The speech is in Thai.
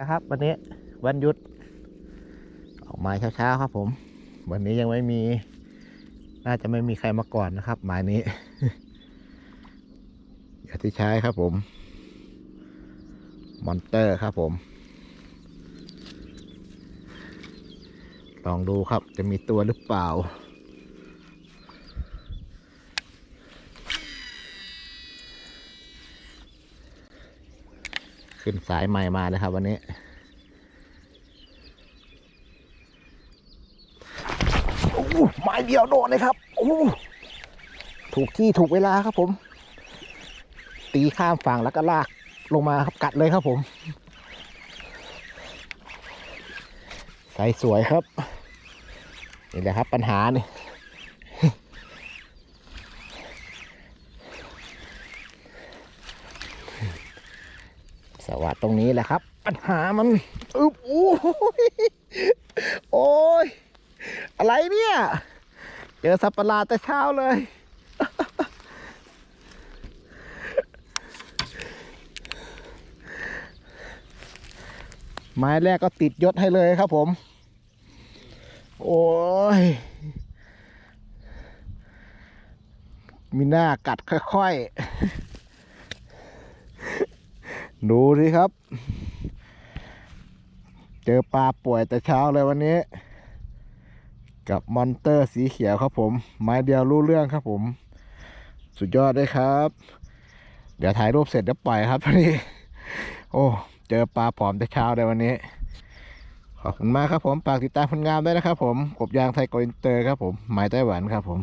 นะครับ วันนี้วันหยุด ออกมาเช้าๆครับผม วันนี้ยังไม่มี น่าจะไม่มีใครมาก่อนนะครับ หมายนี้อย่าที่ใช้ครับผม มอนเตอร์ครับผม ลองดูครับจะมีตัวหรือเปล่า ขึ้นสายใหม่มาเลยครับ วันนี้ โอ้ไม้เดียวโดนเลยครับโอ้ถูกที่ถูกเวลาครับผม ตีข้ามฝั่งแล้วก็ลากลงมาครับกัดเลยครับผมใส่สวยครับนี่แหละครับปัญหานี่ สวัสดตรงนี้แหละครับ ปัญหามันอึบอู้ยโอ้ยอะไรเนี่ยเจอสัตว์ประหลาดแต่เช้าเลย ไม้แรกก็ติดยศให้เลยครับผม โอ้ยมีหน้ากัดค่อยๆ ดูสิครับ เจอปลาป่วยแต่เช้าเลยวันนี้ กับมอนเตอร์สีเขียวครับผม ไม้เดียวรู้เรื่องครับผม สุดยอดเลยครับ เดี๋ยวถ่ายรูปเสร็จเดี๋ยวปล่อยครับตอนนี้โอ้เจอปลาผอมแต่เช้าเลยวันนี้ ขอบคุณมากครับผมฝากติดตามผลงานด้วยนะครับผมกบยางไทยโกอินเตอร์ครับผมไม้ไต้หวันครับผม